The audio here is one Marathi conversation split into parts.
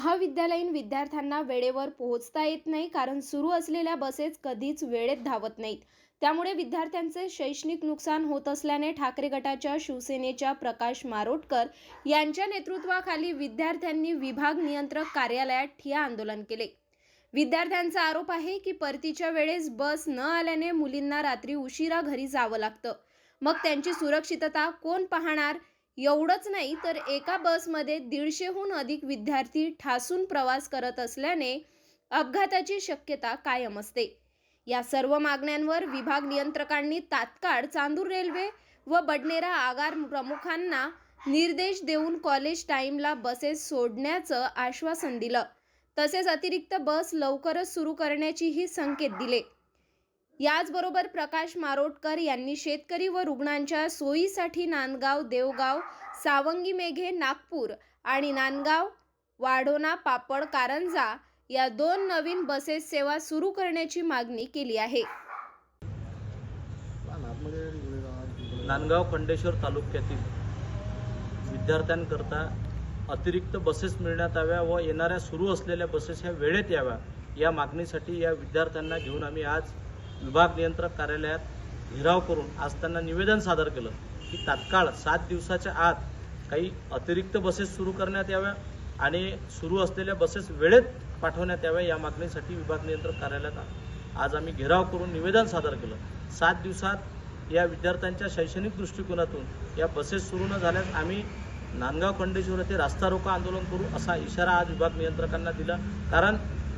महाविद्यालयीन विद्यार्थ्यांना वेळेवर पोहोचता येत नाही कारण सुरू असलेल्या बसेस कधीच वेळेत धावत नाहीत. त्यामुळे विद्यार्थ्यांचे शैक्षणिक नुकसान होत असल्याने ठाकरे गटाच्या शिवसेनेच्या प्रकाश मारोटकर यांच्या नेतृत्वाखाली विद्यार्थ्यांनी विभाग नियंत्रक कार्यालयात ठिया आंदोलन केले. विद्यार्थ्यांचा आरोप आहे की परतीच्या वेळेस बस न आल्याने मुलींना रात्री उशिरा घरी जावं लागतं. मग त्यांची सुरक्षितता कोण पाहणार? एवढंच नाही तर एका बसमध्ये दीडशेहून अधिक विद्यार्थी ठासून प्रवास करत असल्याने अपघाताची शक्यता कायम असते. या सर्व मागण्यांवर विभाग नियंत्रकांनी तात्काळ चांदूर रेल्वे व बडनेरा आगार प्रमुखांना निर्देश देऊन कॉलेज टाईमला बसेस सोडण्याचं आश्वासन दिलं. तसेच अतिरिक्त बस लवकरच सुरू करण्याचीही संकेत दिले. याचबरोबर प्रकाश मारोटकर यांनी शेतकरी व रुग्णांच्या सोयीसाठी नांदगाव देवगाव सावंगी मेघे नागपूर आणि नांदगाव वाढोना पापड कारंजा या दोन नवीन बसेस सेवा सुरू करण्याची मागणी केली आहे. नांदगाव खंडेश्वर तालुक्यातील विद्यार्थ्यांकरता अतिरिक्त बसेस मिळण्यात याव्या व येणाऱ्या सुरू असलेल्या बसेस ह्या वेळेत याव्या या मागणीसाठी या विद्यार्थ्यांना घेऊन आम्ही आज विभाग नियंत्रक कार्यालयात घेराव करून आज त्यांना निवेदन सादर केलं की तात्काळ सात दिवसाच्या आत काही अतिरिक्त बसेस सुरू करण्यात याव्या आणि सुरू असलेल्या बसेस वेळेत पाठवण्यात याव्या या मागणीसाठी विभाग नियंत्रक कार्यालयात आज आम्ही घेराव करून निवेदन सादर केलं. सात दिवसात या विद्यार्थ्यांच्या शैक्षणिक दृष्टिकोनातून या बसेस सुरू न झाल्यास आम्ही नांदगाव खंडेश्वर येथे रास्ता रोको आंदोलन करू असा इशारा आज विभाग नियंत्रकांना दिला. कारण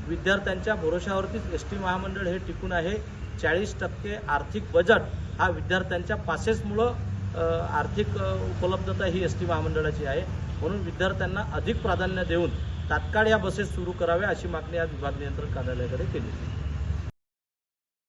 विद्यार्थ्यांच्या भरोशावरतीच एस टी महामंडळ हे टिकून आहे. चाळीस टक्के आर्थिक बजेट हा विद्यार्थ्यांच्या पासेसमुळं आर्थिक उपलब्धता ही एस टी महामंडळाची आहे. म्हणून विद्यार्थ्यांना अधिक प्राधान्य देऊन तात्काळ या बसेस सुरू कराव्या अशी मागणी आज विभाग नियंत्रण कार्यालयाकडे केली